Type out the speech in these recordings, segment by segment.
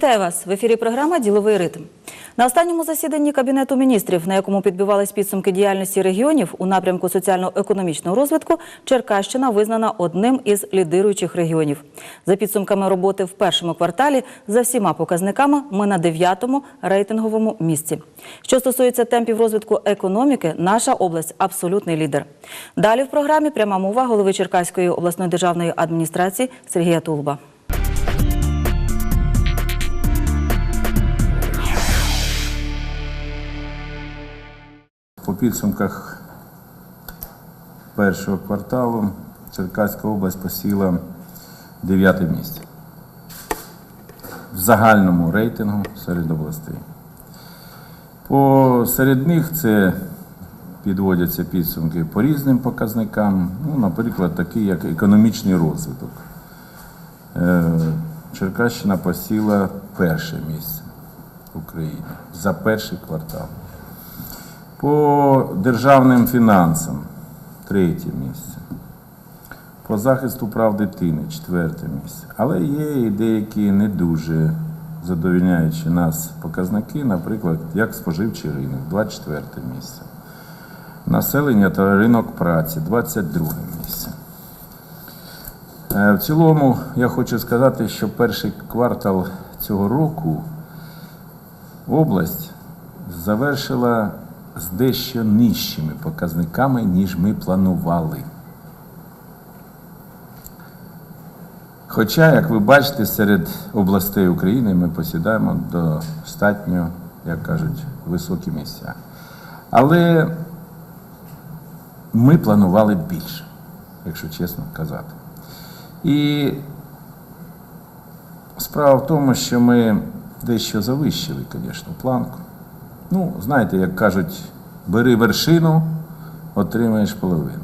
Вітаю вас в ефірі. Програма Діловий ритм. На останньому засіданні кабінету міністрів, на якому підбивались підсумки діяльності регіонів у напрямку соціально-економічного розвитку, Черкащина визнана одним із лідируючих регіонів. За підсумками роботи в першому кварталі, за всіма показниками, ми на дев'ятому рейтинговому місці. Що стосується темпів розвитку економіки, наша область абсолютний лідер. Далі в програмі пряма мова голови Черкаської обласної державної адміністрації Сергія Тулуба. По підсумках першого кварталу Черкаська область посіла дев'яте місце в загальному рейтингу серед областей. По серед них це підводяться підсумки по різним показникам, ну, наприклад, такі як економічний розвиток. Е, Черкащина посіла перше місце в Україні за перший квартал. По державним фінансам третє місце. По захисту прав дитини четверте місце. Але є і деякі не дуже задовільняючі нас показники, наприклад, як споживчий ринок 24 місце. Населення та ринок праці 22 місце. Е, В цілому я хочу сказати, що перший квартал цього року область завершила з дещо нижчими показниками, ніж ми планували. Хоча, як ви бачите, серед областей України ми посідаємо достатньо, як кажуть, високі місця. Але ми планували більше, якщо чесно казати. І справа в тому, що ми дещо завищили, звісно, планку. Ну, знаєте, як кажуть, бери вершину, отримаєш половину.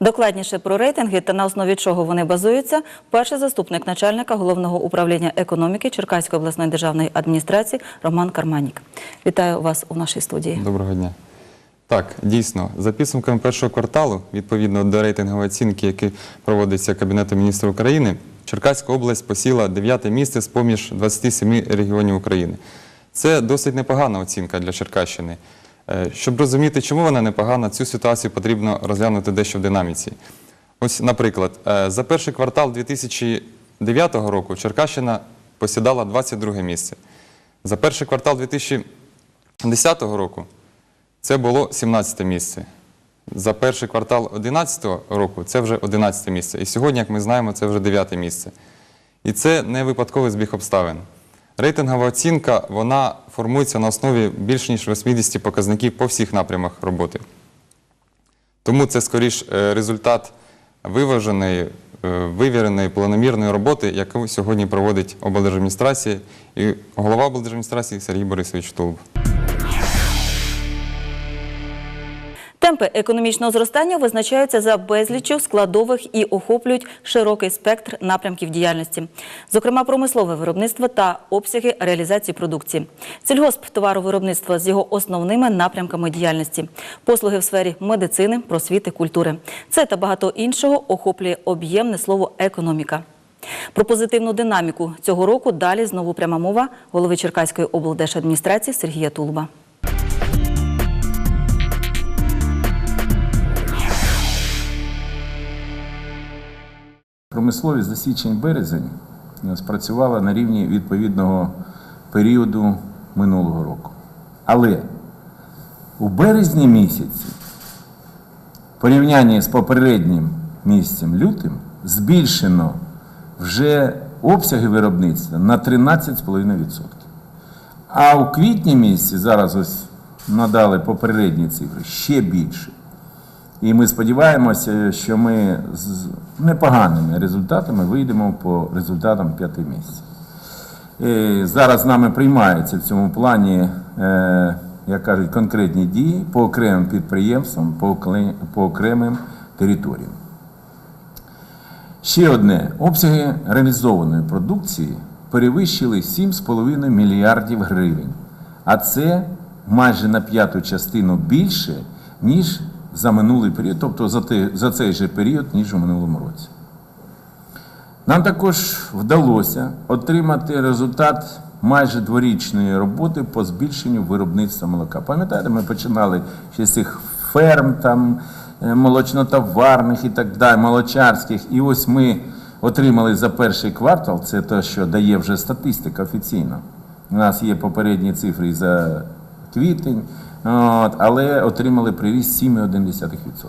Докладніше про рейтинги та на основі чого вони базуються, перший заступник начальника головного управління економіки Черкаської обласної державної адміністрації Роман Карманік. Вітаю вас у нашій студії. Доброго дня. Так, дійсно, за підсумками першого кварталу, відповідно до рейтингової оцінки, які проводиться Кабінетом міністрів України, Черкаська область посіла 9 місце з поміж 27 регіонів України. Це досить непогана оцінка для Черкащини. Е, Щоб розуміти, чому вона непогана, цю ситуацію потрібно розглянути дещо в динаміці. Ось, наприклад, е, за перший квартал 2009 року Черкащина посідала 22 місце. За перший квартал 2010 року це було 17 місце. За перший квартал 2011 року це вже 11 місце. І сьогодні, як ми знаємо, це вже 9 місце. І це не випадковий збіг обставин. Рейтингова оцінка вона формується на основі більш ніж 80 показників по всіх напрямах роботи. Тому це скоріш е, результат виваженої, е, вивіреної, планомірної роботи, яку сьогодні проводить облдержадміністрація і голова облдержадміністрації Сергій Борисович Тулуб. Темпи економічного зростання визначаються за безліччю складових і охоплюють широкий спектр напрямків діяльності, зокрема промислове виробництво та обсяги реалізації продукції. Сільгосп товаровиробництво з його основними напрямками діяльності, послуги в сфері медицини, просвіти, культури. Це та багато іншого охоплює об'ємне слово економіка. Про позитивну динаміку цього року далі знову пряма мова голови Черкаської облдержадміністрації Сергія Тулуба. Промисловість за січень-березень е, спрацювала на рівні відповідного періоду минулого року. Але у березні місяці, в порівнянні з попереднім місяцем лютим, збільшено вже обсяги виробництва на 13,5%. А у квітні місяці, зараз ось надали попередні цифри, ще більше. І ми сподіваємося, що ми з непоганими результатами вийдемо по результатам п'яти місяців. І зараз з нами приймаються в цьому плані, е, як кажуть, конкретні дії по окремим підприємствам, по окремим територіям. Ще одне. Обсяги реалізованої продукції перевищили 7,5 мільярдів гривень. А це майже на п'яту частину більше, ніж за минулий період, тобто за, те, за цей же період, ніж у минулому році. Нам також вдалося отримати результат майже дворічної роботи по збільшенню виробництва молока. Пам'ятаєте, ми починали ще з цих ферм, там, е, молочнотоварних і так далі, молочарських. І ось ми отримали за перший квартал, це те, що дає вже статистика офіційно. У нас є попередні цифри за квітень, от, але отримали приріст 7,1%.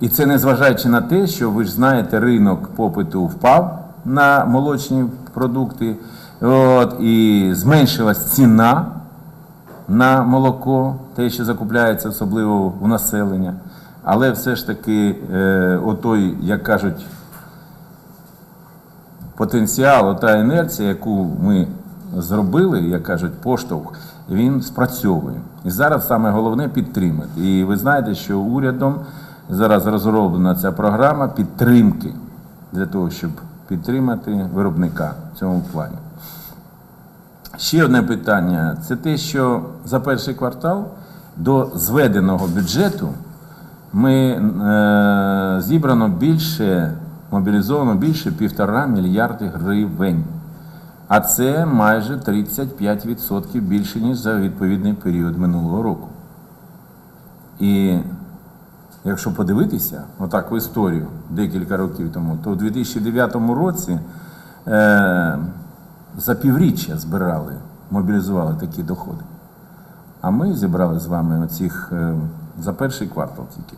І це незважаючи на те, що ви ж знаєте, ринок попиту впав на молочні продукти, от, і зменшилась ціна на молоко, те, що закупляється особливо у населення. Але все ж таки, е, отой, як кажуть, потенціал, ота інерція, яку ми зробили, як кажуть, поштовх, він спрацьовує. І зараз саме головне підтримати. І ви знаєте, що урядом зараз розроблена ця програма підтримки для того, щоб підтримати виробника в цьому плані. Ще одне питання це те, що за перший квартал до зведеного бюджету ми е, зібрано більше, мобілізовано більше півтора мільярди гривень. А це майже 35% більше, ніж за відповідний період минулого року. І якщо подивитися, отак в історію декілька років тому, то у 2009 році е, за півріччя збирали, мобілізували такі доходи. А ми зібрали з вами оцих е, за перший квартал тільки.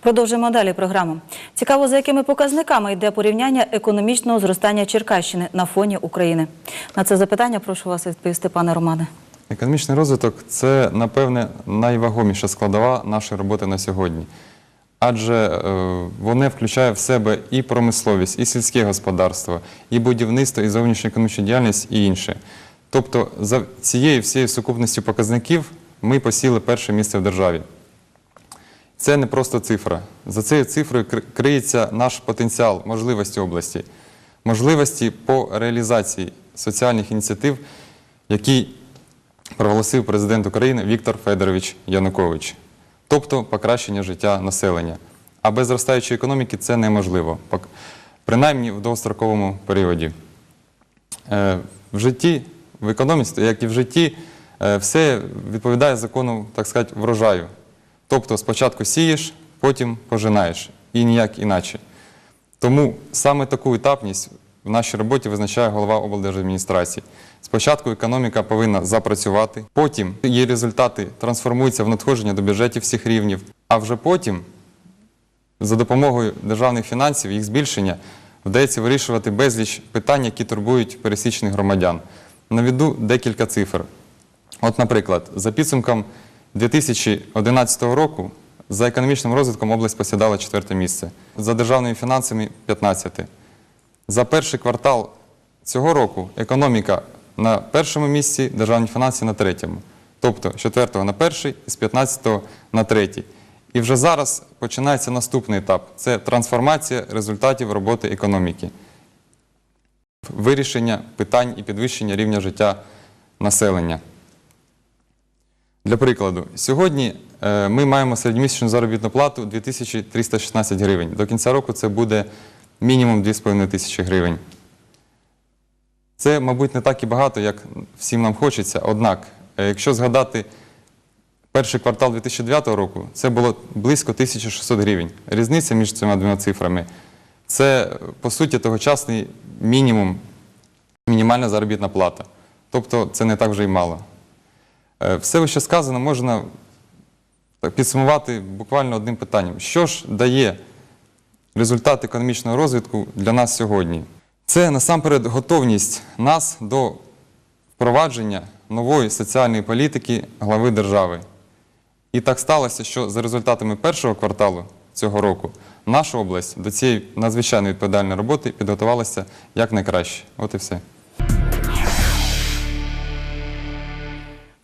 Продовжуємо далі програму. Цікаво, за якими показниками йде порівняння економічного зростання Черкащини на фоні України. На це запитання прошу вас відповісти, пане Романе. Економічний розвиток це, напевне, найвагоміша складова нашої роботи на сьогодні. Адже е, воно включає в себе і промисловість, і сільське господарство, і будівництво, і зовнішню економічну діяльність, і інше. Тобто, за цією всією сукупністю показників ми посіли перше місце в державі. Це не просто цифра. За цією цифрою криється наш потенціал, можливості області, можливості по реалізації соціальних ініціатив, які проголосив президент України Віктор Федорович Янукович, тобто покращення життя населення. А без зростаючої економіки це неможливо, принаймні в довгостроковому періоді. Е, В житті, в економіці, як і в житті, е, все відповідає закону, так сказати, врожаю. Тобто спочатку сієш, потім пожинаєш, і ніяк іначе. Тому саме таку етапність в нашій роботі визначає голова облдержадміністрації. Спочатку економіка повинна запрацювати, потім її результати трансформуються в надходження до бюджетів всіх рівнів, а вже потім за допомогою державних фінансів, їх збільшення, вдається вирішувати безліч питань, які турбують пересічних громадян. Наведу декілька цифр. От, наприклад, за підсумком 2011 року за економічним розвитком область посідала четверте місце, за державними фінансами 15. За перший квартал цього року економіка на першому місці, державні фінанси на третьому. Тобто з 4 на перший, з 15 на третій. І вже зараз починається наступний етап це трансформація результатів роботи економіки, вирішення питань і підвищення рівня життя населення. Для прикладу, сьогодні е, ми маємо середньомісячну заробітну плату 2316 гривень. До кінця року це буде мінімум 2,5 тисячі гривень. Це, мабуть, не так і багато, як всім нам хочеться. Однак, е, якщо згадати перший квартал 2009 року, це було близько 1600 гривень. Різниця між цими двома цифрами це, по суті, тогочасний мінімум, мінімальна заробітна плата. Тобто це не так вже й мало. Е, Все, що сказано, можна підсумувати буквально одним питанням. Що ж дає результат економічного розвитку для нас сьогодні? Це насамперед готовність нас до впровадження нової соціальної політики глави держави. І так сталося, що за результатами першого кварталу цього року наша область до цієї надзвичайно відповідальної роботи підготувалася якнайкраще. От і все.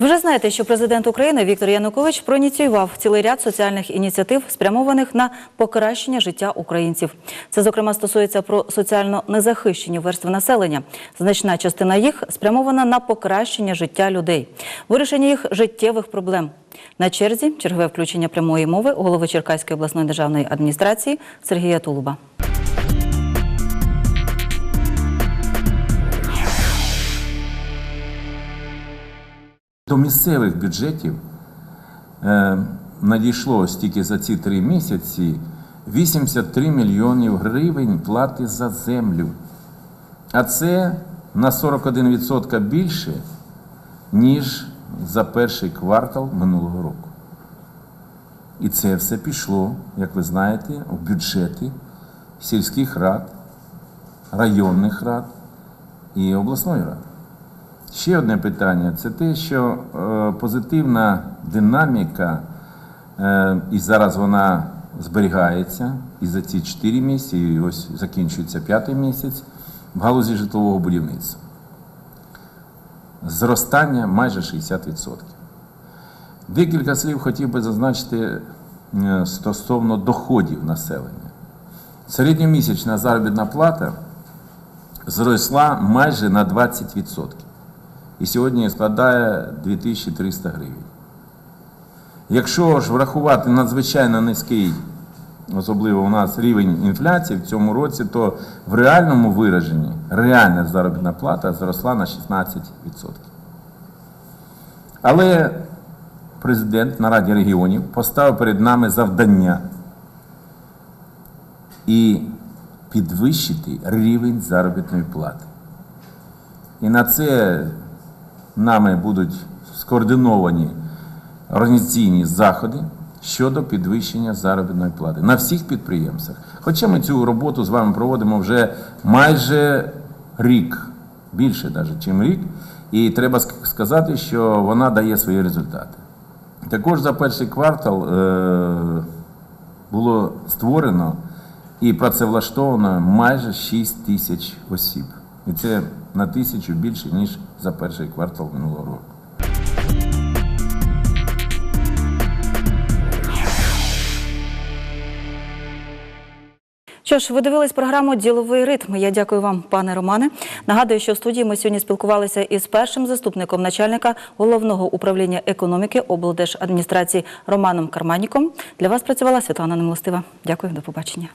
Вже знаєте, що президент України Віктор Янукович проініціював цілий ряд соціальних ініціатив, спрямованих на покращення життя українців. Це, зокрема, стосується про соціально незахищені верстви населення. Значна частина їх спрямована на покращення життя людей, вирішення їх життєвих проблем. На черзі чергове включення прямої мови голови Черкаської обласної державної адміністрації Сергія Тулуба. До місцевих бюджетів е, надійшло стільки за ці три місяці 83 мільйонів гривень плати за землю. А це на 41% більше, ніж за перший квартал минулого року. І це все пішло, як ви знаєте, у бюджети сільських рад, районних рад і обласної ради. Ще одне питання це те, що е, позитивна динаміка, е, і зараз вона зберігається і за ці 4 місяці, і ось закінчується п'ятий місяць в галузі житлового будівництва. Зростання майже 60%. Декілька слів хотів би зазначити е, стосовно доходів населення. Середньомісячна заробітна плата зросла майже на 20%. І сьогодні складає 2300 гривень. Якщо ж врахувати надзвичайно низький, особливо у нас рівень інфляції в цьому році, то в реальному вираженні реальна заробітна плата зросла на 16%. Але президент на Раді регіонів поставив перед нами завдання і підвищити рівень заробітної плати. І на це нами будуть скоординовані організаційні заходи щодо підвищення заробітної плати на всіх підприємствах. Хоча ми цю роботу з вами проводимо вже майже рік, більше навіть, ніж рік, і треба сказати, що вона дає свої результати. Також за перший квартал е, було створено і працевлаштовано майже 6 тисяч осіб. І це на тисячу більше, ніж за перший квартал минулого року. Що ж, ви дивились програму Діловий ритм. Я дякую вам, пане Романе. Нагадую, що в студії ми сьогодні спілкувалися із першим заступником начальника головного управління економіки облдержадміністрації Романом Карманіком. Для вас працювала Світлана Немилостива. Дякую, до побачення.